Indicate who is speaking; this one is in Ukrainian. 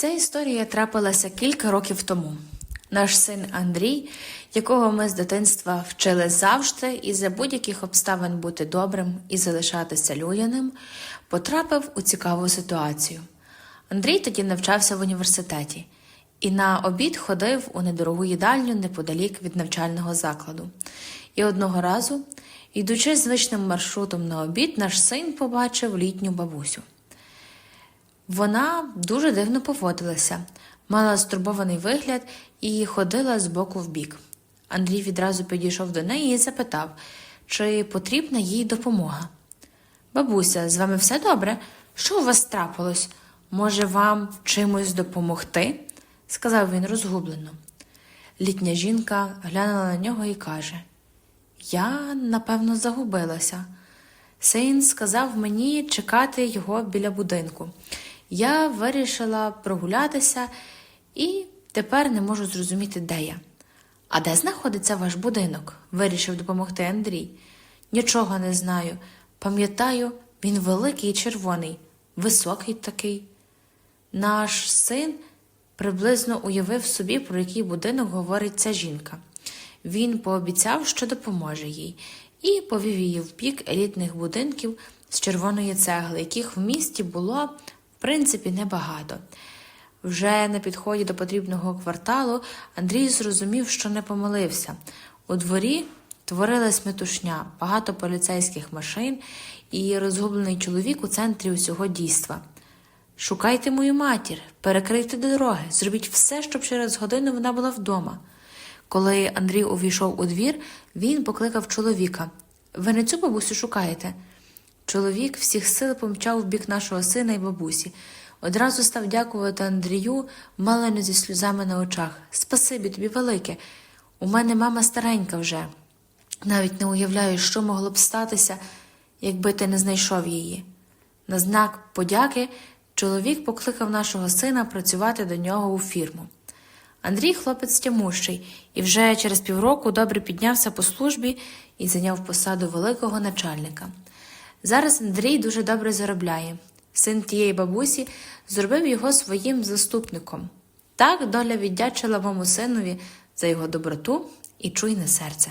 Speaker 1: Ця історія трапилася кілька років тому. Наш син Андрій, якого ми з дитинства вчили завжди і за будь-яких обставин бути добрим і залишатися людяним, потрапив у цікаву ситуацію. Андрій тоді навчався в університеті і на обід ходив у недорогу їдальню неподалік від навчального закладу. І одного разу, йдучи звичним маршрутом на обід, наш син побачив літню бабусю. Вона дуже дивно поводилася, мала стурбований вигляд і ходила з боку в бік. Андрій відразу підійшов до неї і запитав, чи потрібна їй допомога. Бабуся, з вами все добре? Що у вас трапилось? Може, вам чимось допомогти? сказав він розгублено. Літня жінка глянула на нього і каже: Я, напевно, загубилася. Син сказав мені чекати його біля будинку. Я вирішила прогулятися і тепер не можу зрозуміти, де я. А де знаходиться ваш будинок? вирішив допомогти Андрій. Нічого не знаю. Пам'ятаю, він великий і червоний, високий такий. Наш син приблизно уявив собі, про який будинок говорить ця жінка. Він пообіцяв, що допоможе їй, і повів її в бік елітних будинків з червоної цегли, яких в місті було, принципі, небагато. Вже на підході до потрібного кварталу Андрій зрозумів, що не помилився. У дворі творилась метушня, багато поліцейських машин і розгублений чоловік у центрі усього дійства. Шукайте мою матір, перекрийте дороги, зробіть все, щоб через годину вона була вдома. Коли Андрій увійшов у двір, він покликав чоловіка. Ви не цю бабусю шукаєте? Чоловік всіх сил помчав в бік нашого сина і бабусі. Одразу став дякувати Андрію, мало не зі сльозами на очах. Спасибі тобі велике. У мене мама старенька вже. Навіть не уявляю, що могло б статися, якби ти не знайшов її. На знак подяки чоловік покликав нашого сина працювати до нього у фірму. Андрій хлопець тямущий і вже через півроку добре піднявся по службі і зайняв посаду великого начальника. Зараз Андрій дуже добре заробляє. Син тієї бабусі зробив його своїм заступником. Так доля віддячила моєму синові за його доброту і чуйне серце.